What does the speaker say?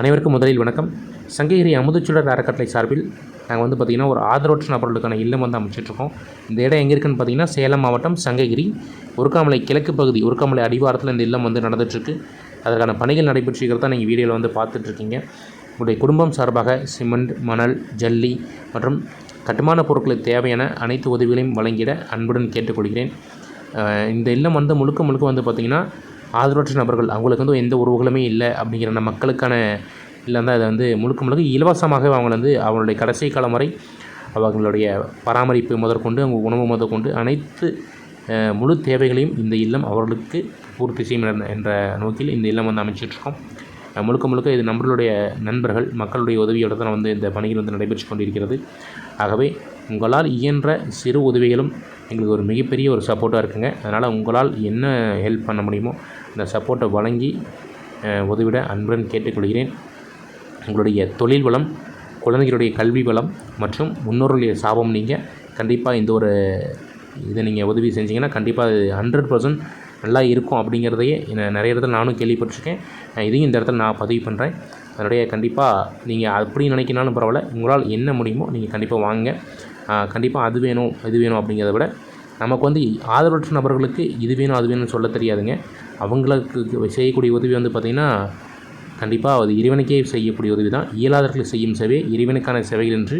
அனைவருக்கும் முதலில் வணக்கம். சங்ககிரி அமுதச்சுடர் அறக்கட்டளை சார்பில் நாங்கள் வந்து பார்த்திங்கன்னா ஒரு ஆதரவற்ற நபர்களுக்கான இல்லம் வந்து அமைச்சிட்ருக்கோம். இந்த இடம் எங்கே இருக்குன்னு பார்த்தீங்கன்னா சேலம் மாவட்டம் சங்ககிரி. உருக்காமலை கிழக்கு பகுதி உருக்காமலை அடிவாரத்தில் இந்த இல்லம் வந்து நடந்துகிட்ருக்கு அதற்கான பணிகள் நடைபெற்றிருக்கிறதா நீங்கள் வீடியோவில் வந்து பார்த்துட்ருக்கீங்க உங்களுடைய குடும்பம் சார்பாக சிமெண்ட் மணல் ஜல்லி மற்றும் கட்டுமான பொருட்களுக்கு தேவையான அனைத்து உதவிகளையும் வழங்கிட அன்புடன் கேட்டுக்கொள்கிறேன். இந்த இல்லம் வந்து முழுக்க முழுக்க வந்து பார்த்திங்கன்னா ஆதரவற்ற நபர்கள் அவங்களுக்கு வந்து எந்த உறவுகளுமே இல்லை அப்படிங்கிற அந்த மக்களுக்கான இல்லை தான் இதை வந்து முழுக்க முழுக்க இலவசமாகவே அவங்க வந்து அவங்களுடைய கடைசி காலம் வரை அவங்களுடைய பராமரிப்பு முதற்கொண்டு அவங்க உணவு முதற்கொண்டு அனைத்து முழு தேவைகளையும் இந்த இல்லம் அவர்களுக்கு பூர்த்தி செய்யும் என்ற- நோக்கில் இந்த இல்லம் வந்து அமைச்சிட்ருக்கோம் முழுக்க முழுக்க இது நம்மளுடைய நண்பர்கள் மக்களுடைய உதவியோடு தான் வந்து இந்த பணிகள் வந்து நடைபெற்று கொண்டிருக்கிறது. ஆகவே உங்களால் இயன்ற சிறு உதவிகளும் எங்களுக்கு ஒரு மிகப்பெரிய ஒரு சப்போர்ட்டாக இருக்குங்க. அதனால் உங்களால் என்ன ஹெல்ப் பண்ண முடியுமோ இந்த சப்போர்ட்டை வழங்கி உதவிட அன்புடன் கேட்டுக்கொள்கிறேன். உங்களுடைய தொழில் வளம் குழந்தைகளுடைய கல்வி வளம் மற்றும் முன்னோர்களுடைய சாபம் நீங்கள் கண்டிப்பாக இந்த ஒரு இதை நீங்கள் உதவி செஞ்சீங்கன்னா கண்டிப்பாக அது ஹண்ட்ரட் பர்சன்ட் நல்லா இருக்கும் அப்படிங்கிறதையே நிறைய இடத்துல நானும் கேள்விப்பட்டிருக்கேன். இதையும் இந்த இடத்துல நான் பதிவு பண்ணுறேன் அதனுடைய கண்டிப்பாக நீங்கள் அப்படி நினைக்கினாலும் பரவாயில்ல. உங்களால் என்ன முடியுமோ நீங்கள் கண்டிப்பாக வாங்க. கண்டிப்பாக அது வேணும் இது வேணும் அப்படிங்கிறத விட நமக்கு வந்து ஆதரவற்ற நபர்களுக்கு இது வேணும் அது வேணும்னு சொல்ல தெரியாதுங்க. அவங்களுக்கு செய்யக்கூடிய உதவி வந்து பார்த்திங்கன்னா கண்டிப்பாக அது இறைவனுக்கே செய்யக்கூடிய உதவி தான் இயலாதவர்கள் செய்யும் சேவை இறைவனுக்கான சேவைகள் என்று